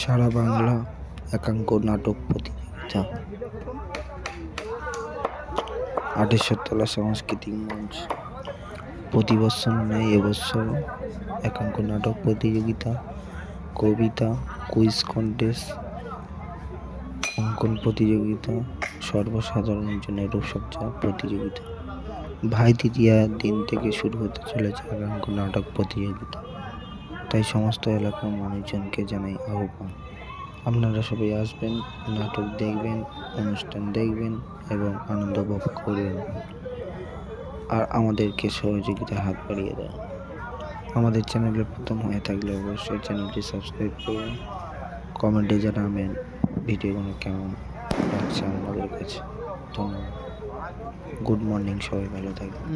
সারা বাংলা একাঙ্ক নাটক প্রতিযোগিতা। আটেশ্বর তলা সাংস্কৃতিক মঞ্চ। প্রতি বছর নেয় এবছর একাঙ্ক নাটক প্রতিযোগিতা, কবিতা, কুইজ কন্টেস্ট, অঙ্কন প্রতিযোগিতা সর্বসাধারণের জন্য রূপসজ্জা প্রতিযোগিতা। ভাই তৃতীয়ার দিন থেকে শুরু হতে চলেছে একাঙ্ক নাটক প্রতিযোগিতা। তাই সমস্ত এলাকার মানুষজনকে জানাই আহ্বান। আপনারা সবাই আসবেন, নাটক দেখবেন, অনুষ্ঠান দেখবেন এবং আনন্দ উপভোগ করবেন। আর আমাদেরকে সহযোগিতা হাত বাড়িয়ে দেন। আমাদের চ্যানেলে প্রথম হয়ে থাকলে অবশ্যই চ্যানেলটি সাবস্ক্রাইব করুন। কমেন্টে জানাবেন ভিডিওগুলো কেমন লাগছে আমাদের কাছে। ধন্যবাদ। গুড মর্নিং, সবাই ভালো থাকবেন।